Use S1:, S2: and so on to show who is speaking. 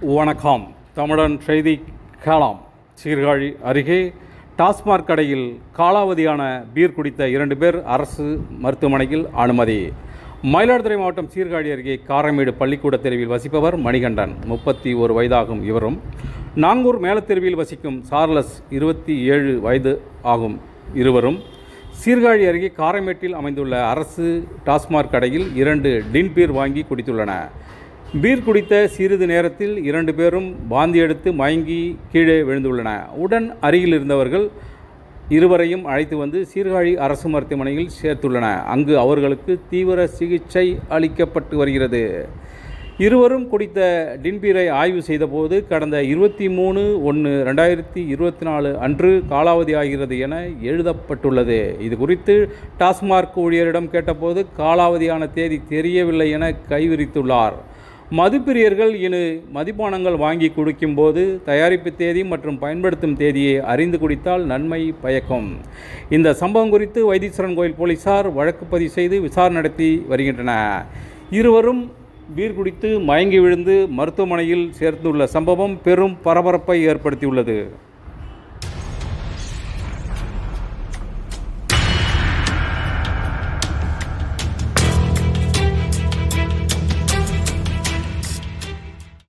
S1: வணக்கம். தமிழன் செய்தி காலாம். சீர்காழி அருகே டாஸ்மாக் கடையில் காலாவதியான பீர் குடித்த இரண்டு பேர் அரசு மருத்துவமனையில் அனுமதி. மயிலாடுதுறை மாவட்டம் சீர்காழி அருகே காரமேடு பள்ளிக்கூட தெருவில் வசிப்பவர் மணிகண்டன். முப்பத்தி ஒரு வயதாகும் இவரும். நாங்கூர் மேலத்தெருவில் வசிக்கும் சார்லஸ் இருபத்தி ஏழு வயது ஆகும் இருவரும். சீர்காழி அருகே காரமேட்டில் அமைந்துள்ள அரசு டாஸ்மாக் கடையில் இரண்டு டின் பீர் வாங்கி குடித்துள்ளன பீர் குடித்த சிறிது நேரத்தில் இரண்டு பேரும் வாந்தி எடுத்து மயங்கி கீழே விழுந்துள்ளன. உடன் அருகில் இருந்தவர்கள் இருவரையும் அழைத்து வந்து சீர்காழி அரசு மருத்துவமனையில் சேர்த்துள்ளன. அங்கு அவர்களுக்கு தீவிர சிகிச்சை அளிக்கப்பட்டு வருகிறது. இருவரும் குடித்த டின்பீரை ஆய்வு செய்தபோது கடந்த இருபத்தி மூணு ஒன்று ரெண்டாயிரத்தி இருபத்தி நாலு அன்று காலாவதி ஆகிறது என எழுதப்பட்டுள்ளது. இது குறித்து டாஸ்மார்க் ஊழியரிடம் கேட்டபோது காலாவதியான தேதி தெரியவில்லை என கைவிரித்துள்ளார். மதுப்பிரியர்கள் இனி மதிப்பானங்கள் வாங்கி குடிக்கும்போது தயாரிப்பு தேதி மற்றும் பயன்படுத்தும் தேதியை அறிந்து குடித்தால் நன்மை பயக்கும். இந்த சம்பவம் குறித்து வைத்தீஸ்வரன் கோயில் போலீசார் வழக்கு பதிவு செய்து விசாரணை நடத்தி வருகின்றன இருவரும் பீர் குடித்து மயங்கி விழுந்து மருத்துவமனையில் சேர்ந்துள்ள சம்பவம் பெரும் பரபரப்பை ஏற்படுத்தியுள்ளது.